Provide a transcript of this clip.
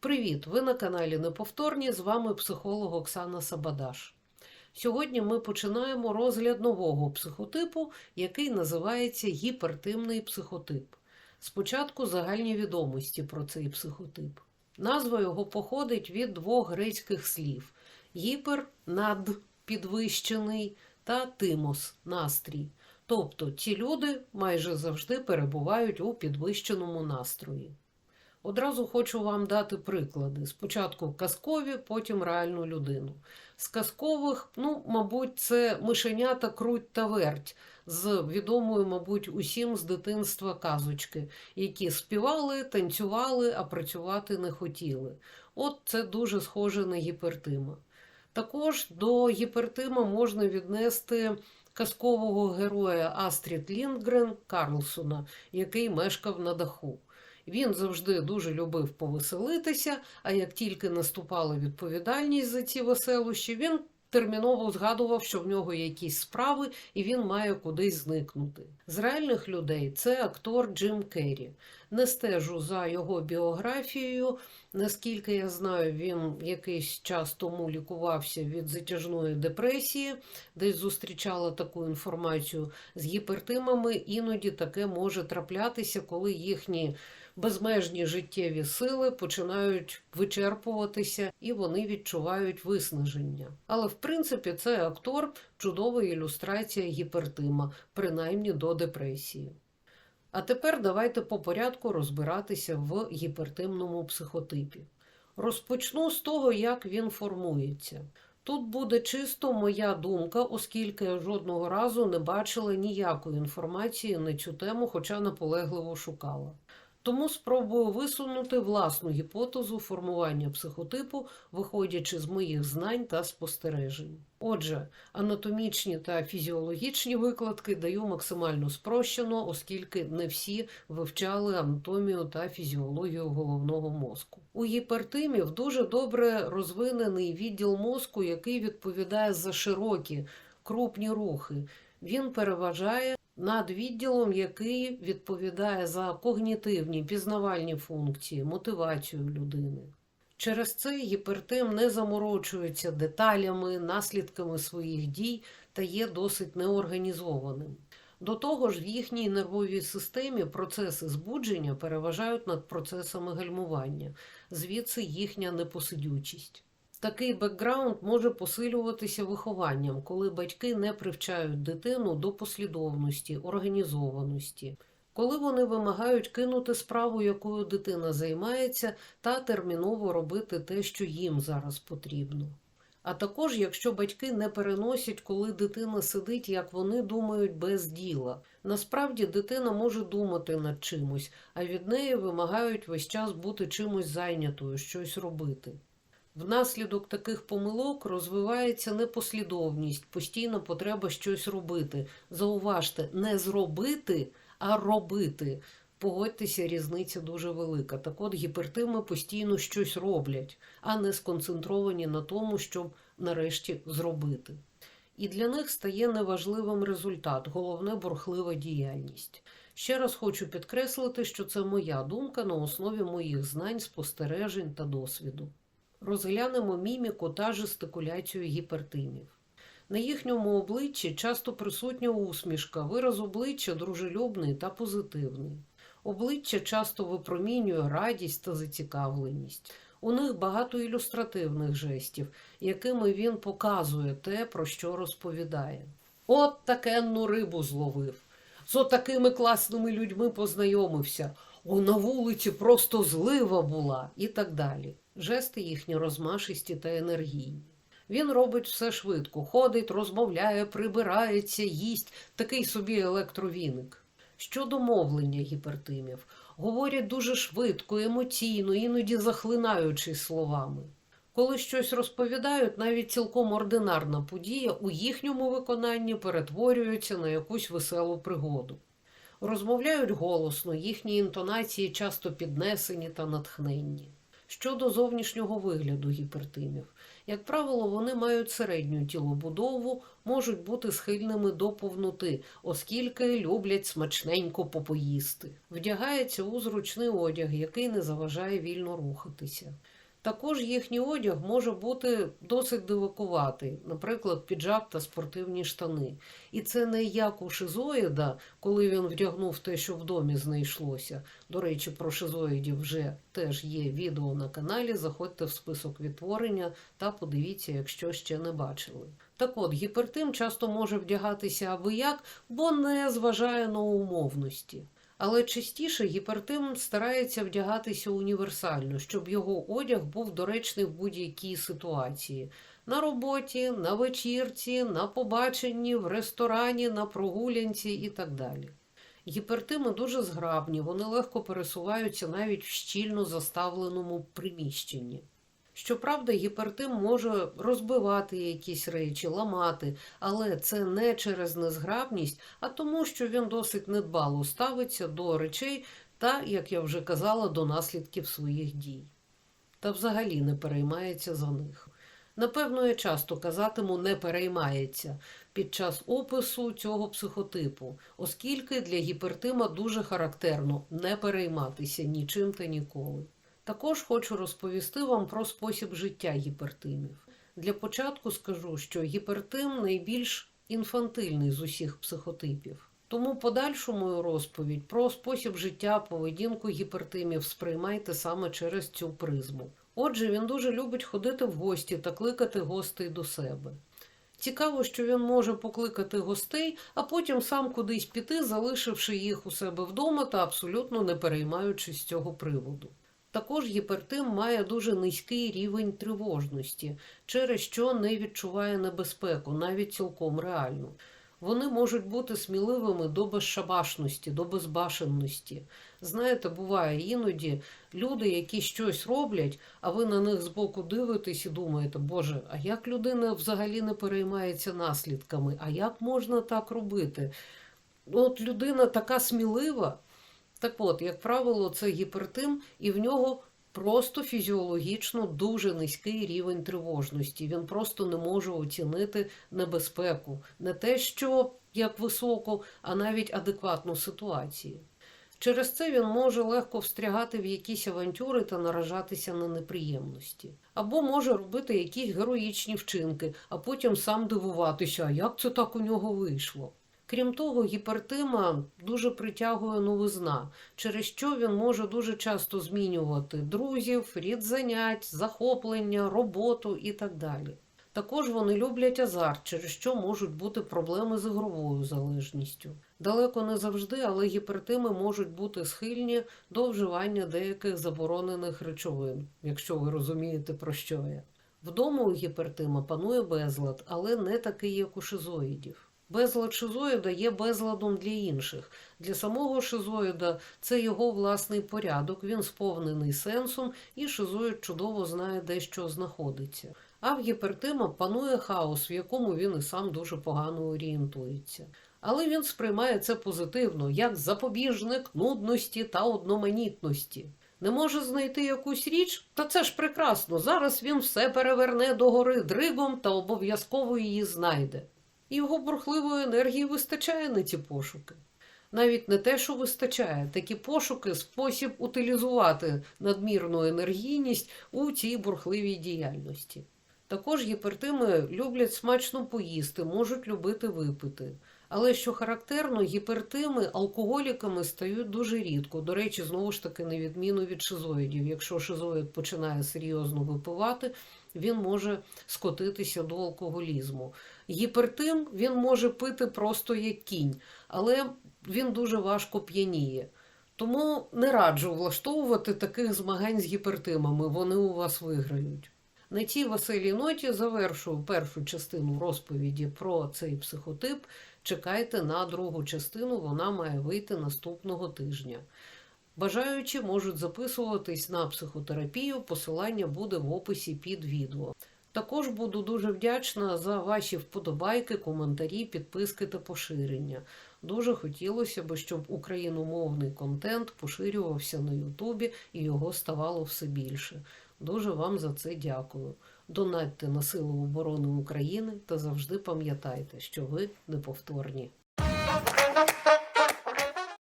Привіт! Ви на каналі Неповторні. З вами психолог Оксана Сабадаш. Сьогодні ми починаємо розгляд нового психотипу, який називається гіпертимний психотип. Спочатку загальні відомості про цей психотип. Назва його походить від двох грецьких слів: гіпер над підвищений та тимос настрій. Тобто ці люди майже завжди перебувають у підвищеному настрої. Одразу хочу вам дати приклади. Спочатку казкові, потім реальну людину. З казкових, ну, мабуть, це мишенята круть та верть з відомою, мабуть, усім з дитинства казочки, які співали, танцювали, а працювати не хотіли. От це дуже схоже на гіпертима. Також до гіпертима можна віднести казкового героя Астрід Лінгрен Карлсона, який мешкав на даху. Він завжди дуже любив повеселитися, а як тільки наступала відповідальність за ці веселощі, він терміново згадував, що в нього якісь справи і він має кудись зникнути. З реальних людей це актор Джим Керрі. Не стежу за його біографією. Наскільки я знаю, він якийсь час тому лікувався від затяжної депресії, десь зустрічала таку інформацію з гіпертимами. Іноді таке може траплятися, коли їхні безмежні життєві сили починають вичерпуватися і вони відчувають виснаження. Але в принципі це актор чудова ілюстрація гіпертима, принаймні до депресії. А тепер давайте по порядку розбиратися в гіпертимному психотипі. Розпочну з того, як він формується. Тут буде чисто моя думка, оскільки я жодного разу не бачила ніякої інформації на цю тему, хоча наполегливо шукала. Тому спробую висунути власну гіпотезу формування психотипу, виходячи з моїх знань та спостережень. Отже, анатомічні та фізіологічні викладки даю максимально спрощено, оскільки не всі вивчали анатомію та фізіологію головного мозку. У гіпертимів дуже добре розвинений відділ мозку, який відповідає за широкі крупні рухи. Він переважає над відділом, який відповідає за когнітивні пізнавальні функції, мотивацію людини. Через це гіпертим не заморочується деталями, наслідками своїх дій та є досить неорганізованим. До того ж, в їхній нервовій системі процеси збудження переважають над процесами гальмування, звідси їхня непосидючість. Такий бекграунд може посилюватися вихованням, коли батьки не привчають дитину до послідовності, організованості, коли вони вимагають кинути справу, якою дитина займається, та терміново робити те, що їм зараз потрібно. А також, якщо батьки не переносять, коли дитина сидить, як вони думають, без діла. Насправді дитина може думати над чимось, а від неї вимагають весь час бути чимось зайнятою, щось робити. Внаслідок таких помилок розвивається непослідовність, постійна потреба щось робити. Зауважте, не зробити, а робити. Погодьтеся, різниця дуже велика. Так от гіпертими постійно щось роблять, а не сконцентровані на тому, щоб нарешті зробити. І для них стає неважливим результат, головне бурхлива діяльність. Ще раз хочу підкреслити, що це моя думка на основі моїх знань, спостережень та досвіду. Розглянемо міміку та жестикуляцію гіпертимів. На їхньому обличчі часто присутня усмішка, вираз обличчя дружелюбний та позитивний. Обличчя часто випромінює радість та зацікавленість. У них багато ілюстративних жестів, якими він показує те, про що розповідає. От такенну рибу зловив. З отакими класними людьми познайомився. О, на вулиці просто злива була і так далі. Жести їхні розмашисті та енергійні. Він робить все швидко, ходить, розмовляє, прибирається, їсть, такий собі електровіник. Щодо мовлення гіпертимів, говорять дуже швидко, емоційно, іноді захлинаючись словами. Коли щось розповідають, навіть цілком ординарна подія у їхньому виконанні перетворюється на якусь веселу пригоду. Розмовляють голосно, їхні інтонації часто піднесені та натхненні. Щодо зовнішнього вигляду гіпертимів, як правило, вони мають середню тілобудову, можуть бути схильними до повноти, оскільки люблять смачненько попоїсти. Вдягається у зручний одяг, який не заважає вільно рухатися. Також їхній одяг може бути досить дивакуватий, наприклад, піджак та спортивні штани. І це не як у шизоїда, коли він вдягнув те, що в домі знайшлося. До речі, про шизоїдів вже теж є відео на каналі. Заходьте в список відтворення та подивіться, якщо ще не бачили. Так от, гіпертим часто може вдягатися аби як, бо не зважає на умовності. Але частіше гіпертим старається вдягатися універсально, щоб його одяг був доречний в будь-якій ситуації. На роботі, на вечірці, на побаченні, в ресторані, на прогулянці і так далі. Гіпертими дуже зграбні, вони легко пересуваються навіть в щільно заставленому приміщенні. Щоправда, гіпертим може розбивати якісь речі, ламати, але це не через незграбність, а тому, що він досить недбало ставиться до речей та, як я вже казала, до наслідків своїх дій. Та взагалі не переймається за них. Напевно, я часто казатиму не переймається під час опису цього психотипу, оскільки для гіпертима дуже характерно не перейматися нічим та ніколи. Також хочу розповісти вам про спосіб життя гіпертимів. Для початку скажу, що гіпертим найбільш інфантильний з усіх психотипів. Тому подальшу мою розповідь про спосіб життя, поведінку гіпертимів сприймайте саме через цю призму. Отже, він дуже любить ходити в гості та кликати гостей до себе. Цікаво, що він може покликати гостей, а потім сам кудись піти, залишивши їх у себе вдома та абсолютно не переймаючись з цього приводу. Також гіпертим має дуже низький рівень тривожності, через що не відчуває небезпеку, навіть цілком реальну. Вони можуть бути сміливими до безшабашності, до безбашенності. Знаєте, буває іноді люди, які щось роблять, а ви на них збоку дивитесь і думаєте, Боже, а як людина взагалі не переймається наслідками? А як можна так робити? От людина така смілива. Так от, як правило, це гіпертим, і в нього просто фізіологічно дуже низький рівень тривожності. Він просто не може оцінити небезпеку, не те, що як високу, а навіть адекватну ситуацію. Через це він може легко встрягати в якісь авантюри та наражатися на неприємності. Або може робити якісь героїчні вчинки, а потім сам дивуватися, а як це так у нього вийшло. Крім того, гіпертима дуже притягує новизна, через що він може дуже часто змінювати друзів, рід занять, захоплення, роботу і так далі. Також вони люблять азарт, через що можуть бути проблеми з ігровою залежністю. Далеко не завжди, але гіпертими можуть бути схильні до вживання деяких заборонених речовин, якщо ви розумієте, про що я. Вдома у гіпертима панує безлад, але не такий, як у шизоїдів. Безлад шизоїда є безладом для інших. Для самого шизоїда це його власний порядок, він сповнений сенсом, і шизоїд чудово знає, де що знаходиться. А в гіпертима панує хаос, в якому він і сам дуже погано орієнтується. Але він сприймає це позитивно, як запобіжник нудності та одноманітності. Не може знайти якусь річ, та це ж прекрасно. Зараз він все переверне догори дригом та обов'язково її знайде його бурхливої енергії вистачає на ці пошуки. Навіть не те, що вистачає, такі пошуки спосіб утилізувати надмірну енергійність у цій бурхливій діяльності. Також гіпертими люблять смачно поїсти, можуть любити випити. Але що характерно, гіпертими алкоголіками стають дуже рідко. До речі, знову ж таки, на відміну від шизоїдів. Якщо шизоїд починає серйозно випивати, він може скотитися до алкоголізму. Гіпертим він може пити просто як кінь, але він дуже важко п'яніє. Тому не раджу влаштовувати таких змагань з гіпертимами, вони у вас виграють. На цій веселій ноті завершую першу частину розповіді про цей психотип. Чекайте на другу частину, вона має вийти наступного тижня. Бажаючі можуть записуватись на психотерапію, посилання буде в описі під відео. Також буду дуже вдячна за ваші вподобайки, коментарі, підписки та поширення. Дуже хотілося б, щоб україномовний контент поширювався на Ютубі і його ставало все більше. Дуже вам за це дякую. Донатьте на силу оборони України та завжди пам'ятайте, що ви неповторні.